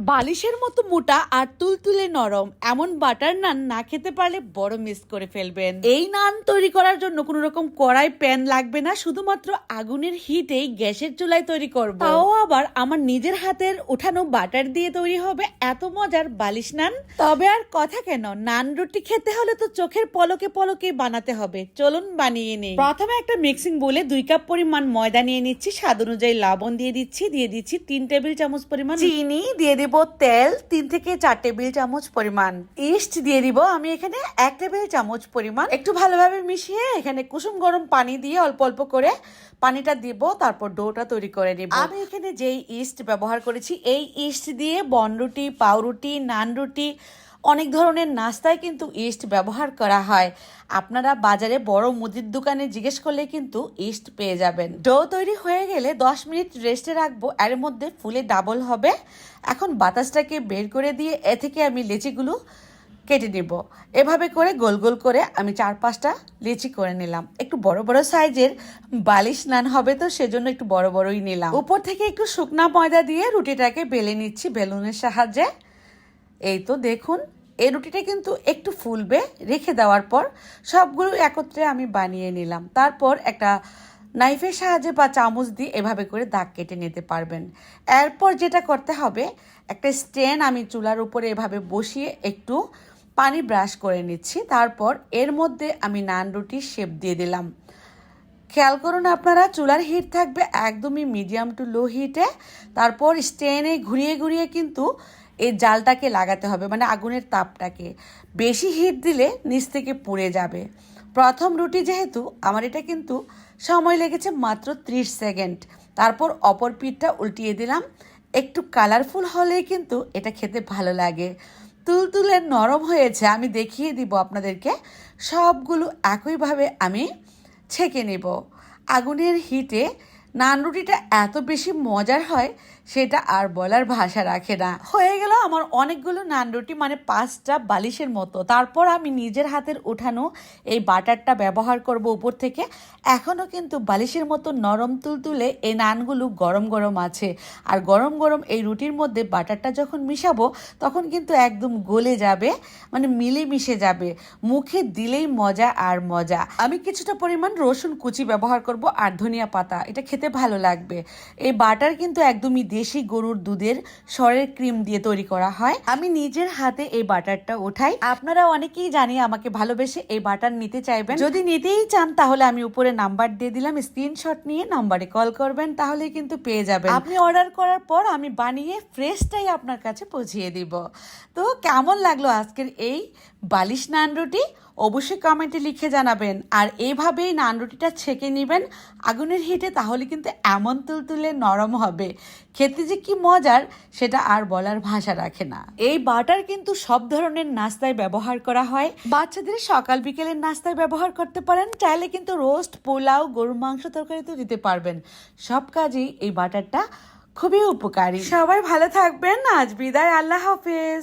বালিশের মতো মোটা আর তুলতুলে নরম, এমন বাটার নান না খেতে পারলে বড় মিস করে ফেলবেন। এই নান তৈরি করার জন্য কোনো রকম কড়াই, প্যান লাগবে না, শুধুমাত্র আগুনের হিটেই গ্যাসের চুলায় তৈরি করব। তাও আবার আমার নিজের হাতের উঠানো বাটার দিয়ে তৈরি হবে এত মজার বালিশ নান। তবে আর কথা কেন, নান রুটি খেতে হলে তো চোখের পলকে পলকে বানাতে হবে। চলুন বানিয়ে নিই। প্রথমে একটা মিক্সিং বলে দুই কাপ পরিমাণ ময়দা নিয়ে নিচ্ছি, স্বাদ অনুযায়ী লবণ দিয়ে দিচ্ছি দিয়ে দিচ্ছি তিন টেবিল চামচ পরিমাণ চিনি দিয়ে দিব তেল, তিন থেকে চার টেবিল চামচ পরিমাণ ইস্ট দিয়ে দিব। আমি এখানে এক টেবিল চামচ পরিমাণ একটু ভালোভাবে মিশিয়ে এখানে কুসুম গরম পানি দিয়ে অল্প অল্প করে পানিটা দিব, তারপর ডোটা তৈরি করে নিব। আমি এখানে যেই ইস্ট ব্যবহার করেছি, এই ইস্ট দিয়ে বনরুটি, পাউরুটি নান রুটি অনেক ধরনের নাস্তায় কিন্তু ইস্ট ব্যবহার করা হয়। আপনারা বাজারে বড় মুদির দোকানে জিজ্ঞেস করলে কিন্তু ইস্ট পেয়ে যাবেন। ডো তৈরি হয়ে গেলে দশ মিনিট রেস্টে রাখব। এর মধ্যে ফুলে ডাবল হবে। এখন বাতাসটাকে বের করে দিয়ে এ থেকে আমি লেচিগুলো কেটে নিব। এভাবে করে গোল গোল করে আমি চার পাঁচটা লিচি করে নিলাম। একটু বড় বড় সাইজের বালিশ নান হবে তো সেজন্য একটু বড় বড়ই নিলাম। উপর থেকে একটু শুকনা ময়দা দিয়ে রুটিটাকে বেলে নিচ্ছি বেলুনের সাহায্যে। এই তো দেখুন এই রুটিটা কিন্তু একটু ফুলবে, রেখে দেওয়ার পর সবগুলো একত্রে আমি বানিয়ে নিলাম। তারপর একটা নাইফের সাহায্যে বা চামচ দিয়ে এভাবে করে দাগ কেটে নিতে পারবেন। এরপর যেটা করতে হবে, একটা স্ট্যান্ড আমি চুলার উপরে এভাবে বসিয়ে একটু পানি ব্রাশ করে নিচ্ছি। তারপর এর মধ্যে আমি নান রুটির শেপ দিয়ে দিলাম। খেয়াল করুন আপনারা, চুলার হিট থাকবে একদমই মিডিয়াম টু লো হিটে তারপর স্টেনে ঘুরিয়ে ঘুরিয়ে কিন্তু এই জালটাকে লাগাতে হবে মানে আগুনের তাপটাকে। বেশি হিট দিলে নিচ থেকে পুড়ে যাবে। প্রথম রুটি যেহেতু, আমার এটা কিন্তু সময় লেগেছে মাত্র ত্রিশ সেকেন্ড। তারপর অপর পিঠটা উল্টিয়ে দিলাম। একটু কালারফুল হলেই কিন্তু এটা খেতে ভালো লাগে। তুলতুলে নরম হয়েছে, আমি দেখিয়ে দিব আপনাদেরকে। সবগুলো একইভাবে আমি ছেঁকে নেব। আগুনের হিটে নান রুটিটা এত বেশি মজার হয়, সেটা আর বলার ভাষা রাখে না। হয়ে গেল আমার অনেকগুলো নান রুটি মানে পাঁচটা বালিশের মতো। তারপর আমি নিজের হাতের উঠানো এই বাটারটা ব্যবহার করব উপর থেকে। এখনও কিন্তু বালিশের মতো নরম তুলতুলে এই নানগুলো গরম গরম আছে। আর গরম গরম এই রুটির মধ্যে বাটারটা যখন মিশাবো, তখন কিন্তু একদম গলে যাবে মানে মিলে মিশে যাবে। মুখে দিলেই মজা আর মজা। আমি কিছুটা পরিমাণ রসুন কুচি ব্যবহার করব আর ধনিয়া পাতা। এটা খেতে ভালো লাগবে। এই বাটার কিন্তু একদমই দেশি গরুর দুধের সরের ক্রিম দিয়ে তৈরি করা হয়। আমি নিজের হাতে এই বাটারটা উঠাই আপনারা অনেকেই জানি আমাকে ভালোবেসে এই বাটার নিতে চাইবেন। যদি নিতেই চান তাহলে আমি উপরে নাম্বার দিয়ে দিলাম। স্ক্রিনশট নিয়ে নাম্বারে কল করবেন তাহলে কিন্তু পেয়ে যাবেন। আপনি অর্ডার করার পর আমি বানিয়ে ফ্রেশটাই আপনার কাছে পৌঁছিয়ে দিব। তো কেমন লাগল আজকের এই বালিশ নান রুটি? অবশ্যই কমেন্টে লিখে জানাবেন। আর এইভাবেই নান রুটিটা ছেঁকে নেবেন, আগুনের হিটে তাহলে কিন্তু এমন তুলতুলে নরম হবে। খেতে যে কি মজার, সেটা আর বলার ভাষা রাখে না। এই বাটার কিন্তু সব ধরনের নাস্তায় ব্যবহার করা হয়। বাচ্চাদের সকাল বিকেলের নাস্তায় ব্যবহার করতে পারেন, চাইলে কিন্তু রোস্ট, পোলাও, গরুর মাংস তরকারিতেও দিতে পারবেন। সব কাজেই এই বাটারটা খুবই উপকারী। সবাই ভালো থাকবেন। আজ বিদায়, আল্লাহ হাফেজ।